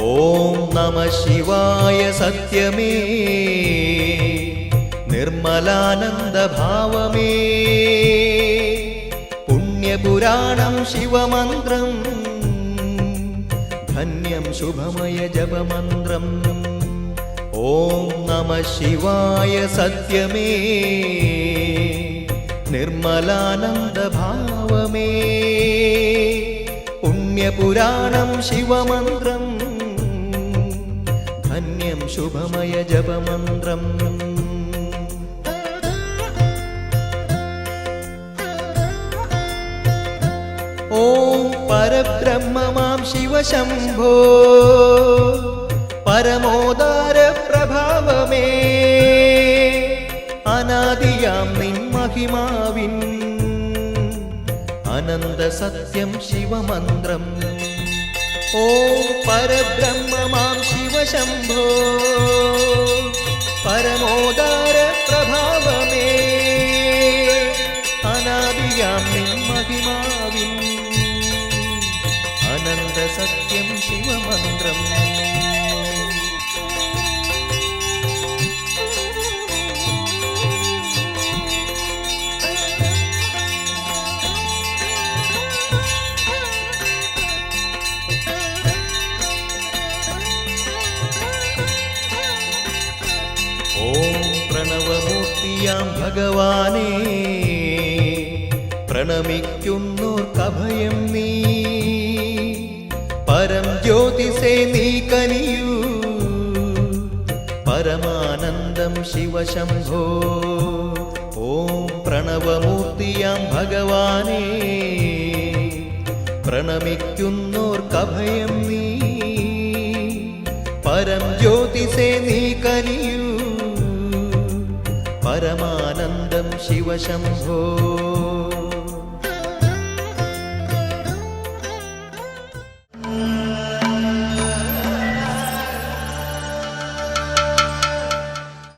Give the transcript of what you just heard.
ഓം നമ ശിവായ സത്യമേ. നിർമ്മലാനന്ദഭാവമേ പുണ്യപുരാണം ശിവമന്ത്രം. ധന്യം ശുഭമയ ജപമന്ത്രം. ഓം നമ ശിവായ സത്യമേ. നിർമ്മലാനന്ദഭാവമേ പുണ്യപുരാണം ശിവമന്ത്രം. ധന്യം ശുഭമയ ജപമന്ത്രം. ഓം പരബ്രഹ്മമാം ശിവശംഭോ. പരമോദാര പ്രഭാവമേ. അനാദിയാം നിൻ മഹിമാവിൻ. അനന്ത സത്യം ശിവമന്ത്രം. ഓം പരബ്രഹ്മമാം ശിവശംഭോ പരമോദാര പ്രഭാവമേ അനാദിയാം നിൻ മഹിമാവിൻ അനന്ത സത്യം ഓം പ്രണവമൂർത്തിയാം ഭഗവാനേ. പ്രണമിക്കുന്നോർക്കഭയം നീ. പരം ജ്യോതിസേ നീ കനിയൂ. പരമാനന്ദം ശിവശംഭോ. ഓം പ്രണവമൂർത്തിയാം ഭഗവാനേ. പ്രണമിക്കുന്നോർക്കഭയം നീ. പരം ജ്യോതിസേ നീ കനിയൂ. പരമാനന്ദം ശിവശംഭോ